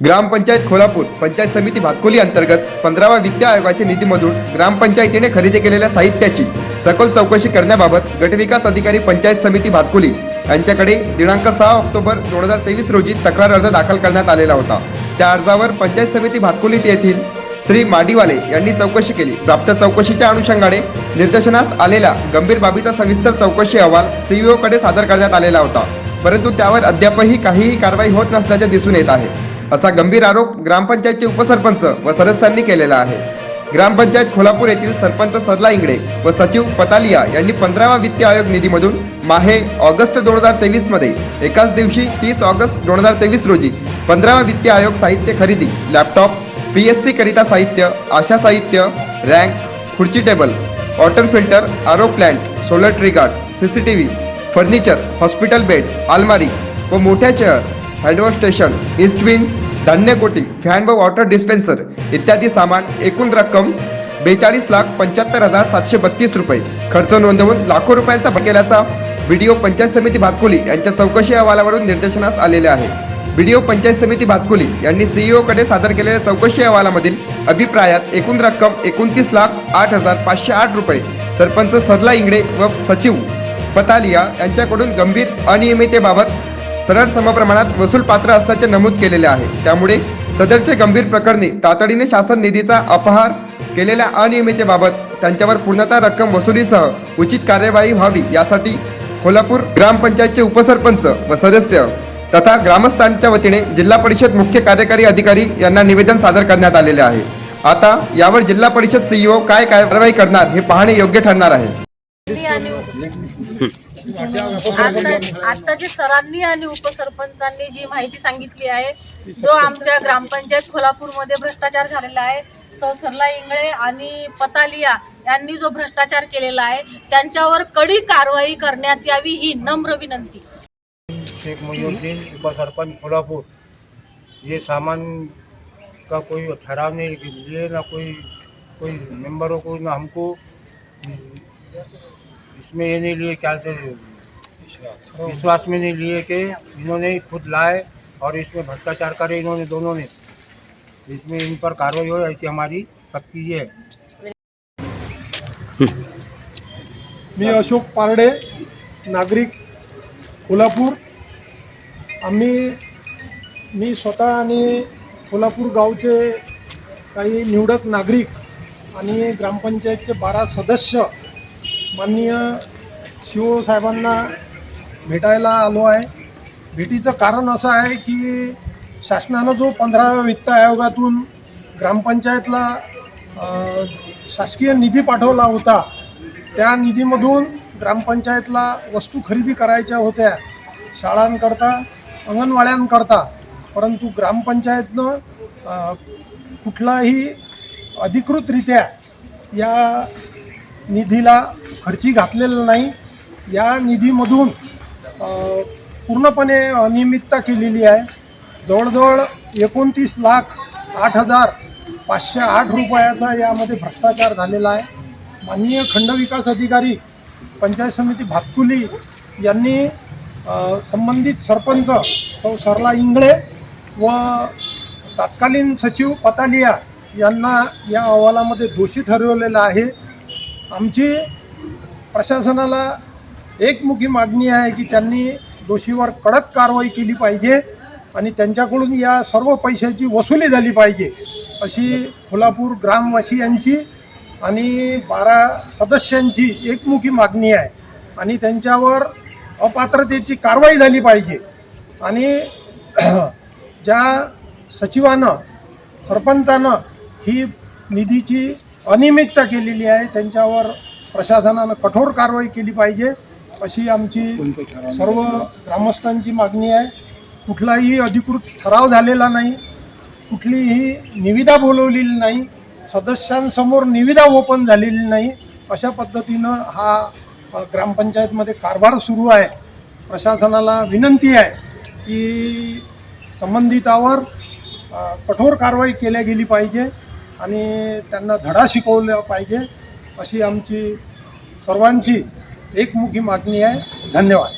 ग्रामपंचायत खोलापूर पंचायत समिती भातकोली अंतर्गत पंधरावा वित्त आयोगाच्या निधीमधून ग्रामपंचायतीने खरेदी केलेल्या साहित्याची सखोल चौकशी करण्याबाबत गटविकास अधिकारी पंचायत समिती भातकुली यांच्याकडे दिनांक सहा ऑक्टोबर दोन हजार तेवीस रोजी तक्रार अर्ज दाखल करण्यात आलेला होता. त्या अर्जावर पंचायत समिती भातकुली येथील श्री माडीवाले यांनी चौकशी केली. प्राप्त चौकशीच्या अनुषंगाने निर्देशनास आलेला गंभीर बाबीचा सविस्तर चौकशी अहवाल सीईओकडे सादर करण्यात आलेला होता. परंतु त्यावर अद्यापही काहीही कारवाई होत नसल्याचे दिसून येत आहे. असा गंभीर आरोप ग्रामपंचायतचे उपसरपंच व सदस्यांनी केलेला आहे. ग्रामपंचायत खोलापूर येथील सरपंच सदला इंगडे व सचिव पतालिया यांनी पंधरावा वित्त आयोग निधीमधून माहे ऑगस्ट दोन हजार तेवीसमध्ये एकाच दिवशी तीस ऑगस्ट दोन हजार तेवीस रोजी पंधरावा वित्त आयोग साहित्य खरेदी लॅपटॉप पी एस सी करिता साहित्य आशा साहित्य रँक खुर्ची table water filter RO plant solar tree guard C C T V furniture hospital bed अलमारी व मोठ्या चेअर हँडवॉश स्टेशन इस्टविन धान्यकोटी फॅन व वॉटर डिस्पेन्सर इत्यादी सामान एकूण रक्कम बेचाळीस लाख पंच्याहत्तर हजार सातशे बत्तीस रुपये. खर्च नोंदवून लाखो रुपयांचा केल्याचा व्हिडिओ पंचायत समिती भातकुली यांच्या चौकशी अहवालावरून निर्देशनास आलेले आहे. व्हिडिओ पंचायत समिती भातकुली यांनी सीईओकडे सादर केलेल्या चौकशी अहवालामधील अभिप्रायात एकूण रक्कम एकोणतीस लाख आठ हजार पाचशे आठ रुपये. सरपंच सरला इंगडे व सचिव पतालिया यांच्याकडून गंभीर अनियमितेबाबत सरळ समप्रमाणात वसूल पात्र असल्याचे नमूद केलेले आहे. त्यामुळे सदरचे गंभीर प्रकरणी तातडीने शासन निधीचा अपहार केलेल्या अनियमितेबाबत त्यांच्यावर पूर्णतः रक्कम वसुलीसह उचित कार्यवाही व्हावी यासाठी कोल्हापूर ग्रामपंचायतचे उपसरपंच व सदस्य तथा ग्रामस्थांच्या वतीने जिल्हा परिषद मुख्य कार्यकारी अधिकारी यांना निवेदन सादर करण्यात आलेले आहे. आता यावर जिल्हा परिषद सीईओ काय काय कारवाई करणार हे पाहणे योग्य ठरणार आहे. आता आताच्या सरांनी आणि उपसरपंचांनी जी माहिती सांगितली आहे जो आमच्या ग्रामपंचायत कोल्हापूरमध्ये भ्रष्टाचार झालेला आहे सौ सरला इंगळे आणि पतालिया यांनी जो भ्रष्टाचार केलेला आहे त्यांच्यावर कडी कारवाई करण्यात यावी ही नम्र विनंती. शेख मोइनुद्दीन उपसरपंच कोल्हापुर ये सामान का कोई ठहराव नहीं लिए ना कोई कोई मेंबरों को ना हमको इसमें ये नहीं लिए क्या से विश्वास। में नहीं लिए कि इन्होंने खुद लाए और इसमें भ्रष्टाचार करे इन्होंने दोनों ने। इसमें इन पर कार्रवाई हो ऐसी हमारी ये है। मी अशोक पारडे नागरिक कोल्हापूर. आम्ही मी स्वतः आणि कोल्हापूर गावचे काही निवडक नागरिक आणि ग्रामपंचायतचे बारा सदस्य माननीय शिवसाहेबांना भेटायला आलो आहे. भेटीचं कारण असं आहे की शासनानं जो पंधराव्या वित्त आयोगातून ग्रामपंचायतला शासकीय निधी पाठवला होता त्या निधीमधून ग्रामपंचायतला वस्तू खरेदी करायच्या होत्या शाळांकरता अंगणवाड्यांकरता. परंतु ग्रामपंचायतनं कुठलाही अधिकृतरित्या या निधीला खर्ची घातलेला नाही. या निधीमधून पूर्णपणे अनियमितता केलेली आहे. जवळजवळ एकोणतीस लाख आठ हजार पाचशे आठ रुपयाचा यामध्ये भ्रष्टाचार झालेला आहे. माननीय खंडविकास अधिकारी पंचायत समिती भातकुली यांनी संबंधित सरपंच सौ सरला इंगळे व तत्कालीन सचिव पतालिया यांना या अहवालामध्ये दोषी ठरवलेलं आहे. आमची प्रशासनाला एकमुखी मागणी आहे की त्यांनी दोषीवर कडक कारवाई केली पाहिजे आणि त्यांच्याकडून या सर्व पैशाची वसुली झाली पाहिजे अशी कोल्हापूर ग्रामवासियांची आणि बारा सदस्यांची एकमुखी मागणी आहे. आणि त्यांच्यावर अपात्रतेची कारवाई झाली पाहिजे. आणि ज्या सचिवानं सरपंचानं ही निधीची अनियमितता केलेली आहे. त्यांच्यावर प्रशासनानं कठोर कारवाई केली पाहिजे अशी आमची सर्व ग्रामस्थांची मागणी आहे. कुठलाही अधिकृत ठराव झालेला नाही. कुठलीही निविदा बोलवलेली नाही. सदस्यांसमोर निविदा ओपन झालेली नाही. अशा पद्धतीनं हा ग्रामपंचायतमध्ये कारभार सुरू आहे. प्रशासनाला विनंती आहे की संबंधितावर कठोर कारवाई केल्या गेली पाहिजे. आणि त्यांना धडा शिकवला पाहिजे अशी आमची सर्वांची एकमुखी मागणी आहे. धन्यवाद.